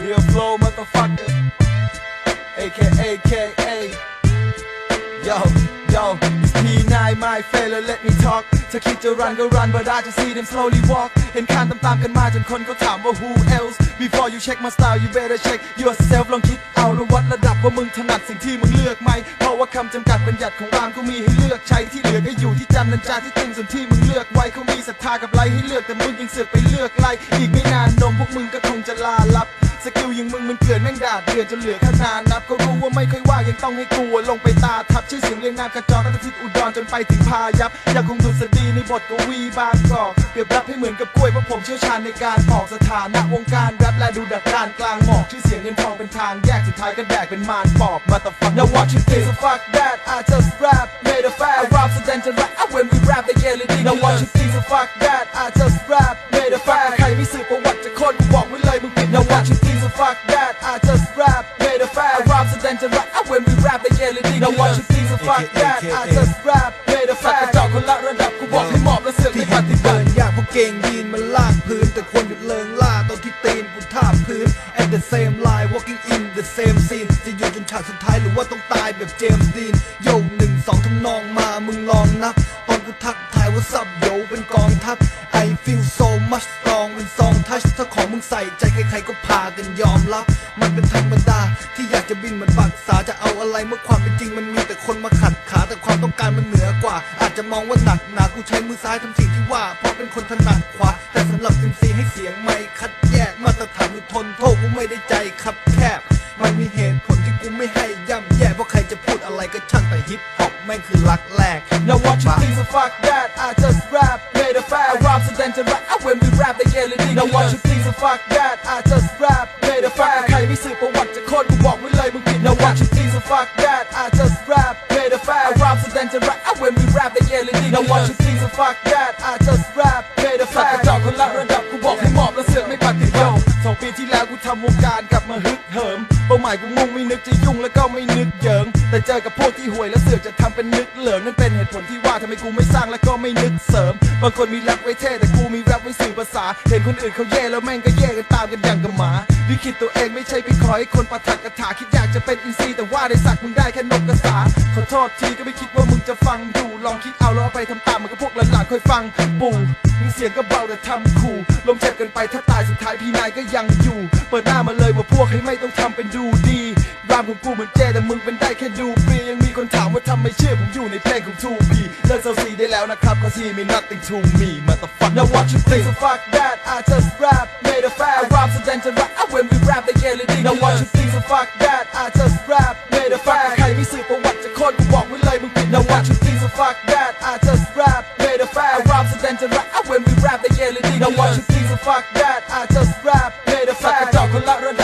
Real flow motherfucker AKA KA Yo Yo it's P9 my fellow let me talk ถ้าคิดจะรันก็รัน but I just see them slowly walk เห็นข้ามตามๆกันมาจนคนเขาถามว่า who else before you check my style you better check yourself ลองคิดเอาแล้ววัดระดับว่ามึงถนัดสิ่งที่มึงเลือกไหม เพราะว่าคำจำกัดบัญญัติของรามก็มีให้เลือกใช้ที่เหลือก็อยู่ที่จำนันจาที่จริงส่วนที่มึงเลือกไว้เขามีศรัทธากับไรให้เลือกแต่มึงยังเสือกไปเลือกไรอีกไม่นานนมพวกมึงก็คงจะลาลับ สกิลยังมึงมันเกลื่อนแม่งดาดเดือนจนเหลือแค่นานนับก็รู้ว่าไม่ค่อยว่ายังต้องให้กลัวลงไปตาทับชื่อเสียงเรียงนามกระจอกตั้งแต่ทิศอุดรจนไปถึงพายัพยังคงดุษฎีในบทกวีบางกอกเปรียบรับให้เหมือนกับกล้วยเพราะผมเชี่ยวชาญในการออกสถานะวงการแรปและดูดักการกลางหมอกชื่อเสียงเงินทองเป็นทางแยกสุดท้ายก็แดกเป็นมารปอบมาต fuck Now what you think so fuck that I just rap made a fact I rap so then to rap when we rap they get it Now what you think so fuck that I just rap I just rap made a fact I rap so then to rap when we rap they get it Now what you think so fuck that I just rap made a fact กระจอกคนละระดับกูบอกให้หมอบแล้วเสือกไม่ที่ปเห็นฏิที่บัเดิตินยากเพราะเก่งยีนมันลากพื้น แต่ควรหยุดเลิงล่าตอนที่ตีนกูทาบพื้น at the same line walking in the same scene จะอยู่จนฉากสุดท้ายหรือว่าต้องตายแบบเจมส์ดีนโยหนึ่งสองทำาของมึงใส่ใจใครๆก็พากันยอมรับ มันเป็นธรรมดาที่อยากจะบินเหมือนปักษาจะเอาอะไรเมื่อความเป็นจริงมันมีแต่คนมาขัดขาแต่ความต้องการมันเหนือกว่า อาจจะมองว่าหนักหนากูใช้มือซ้ายทำสิ่งที่ว่า เพราะเป็นคนถนัดขวาแต่สำหรับซิมซีให้เสียงไม่คัดแยกมาตรฐานกูทนโทษกูไม่ได้ใจครับแคบ มันมีเหตุผลที่กูไม่ให้ย่ำแย่เพราะใครจะพูดอะไรก็ช่างแต่ฮิปฮอปแม่งคือรักแรก Now what you think so fuck that I just rap made a fact I rap so then to rap when we rap they get it Now what you think so fuck that I just rap made a fact ใครไม่สืบประวัติจะโคตรกูบอกไว้เลยมึงผิด Now what you think so fuck that I just rap made a fact I rap so then to rap when we rap they get it Now what you think so fuck that I just rap made a fact กระจอกคนละระดับกูบอกให้หมอบแล้วเสือกไม่ปฏิบัติสองปี ทำวงการกลับมาฮึกเหิม เป้าหมายกูมุ่งไม่นึกจะยุ่งแล้วก็ไม่นึกเยิงแต่เจอกับพวกที่ห่วยแล้วเสือกจะทำเป็นนึกเหลิงนั่นเป็นเหตุผลที่ว่าทำไมกูไม่สร้างแล้วก็ไม่นึกเสริม บางคนมีแรปไว้เท่แต่กูมีแรปไว้สื่อภาษา เห็นคนอื่นเขาแย่แล้วแม่งก็แย่กันตามกันอย่างกับหมาดิคิดตัวเองไม่ใช่ไปขอให้คนประทักกระถาคิดอยากจะเป็นอินซีแต่ว่าได้สักมึงได้แค่ โทษทีก็ไม่คิดว่ามึงจะฟังอยู่ ลองคิดเอาแล้วเอาไปทำตามมันก็พวกหลานๆค่อยฟังปู่มีเสียงก็เบาแต่ทำขู่ลมเจ็บกันไปถ้าตายสุดท้ายพี่นายก็ยังอยู่ เปิดหน้ามาเลยว่าพวกให้ไม่ต้องทำเป็นดูดีรามของกูเหมือนเจแต่มึงเป็นได้แค่ดูฟรียังมีคนถามว่าทำไมเชื่อผมอยู่ในเพลงของ 2B เลิกเซาซีได้แล้วนะครับค a u s he mean nothing to me motherfucker Now what you think so fuck that I just rap made a fact I rap so then to rap when we rap they get it Now what you think so fuck that I just rap made a fact ใคร ไม่สืบประวัติจะคนกูบอกไว้เลยมึงผิดนะวัด You please and fuck that I just rap made a fire. I and then to rap when we rap they yell Now watch you please and fuck that I just rap made a fact กระจอกคนละระดับ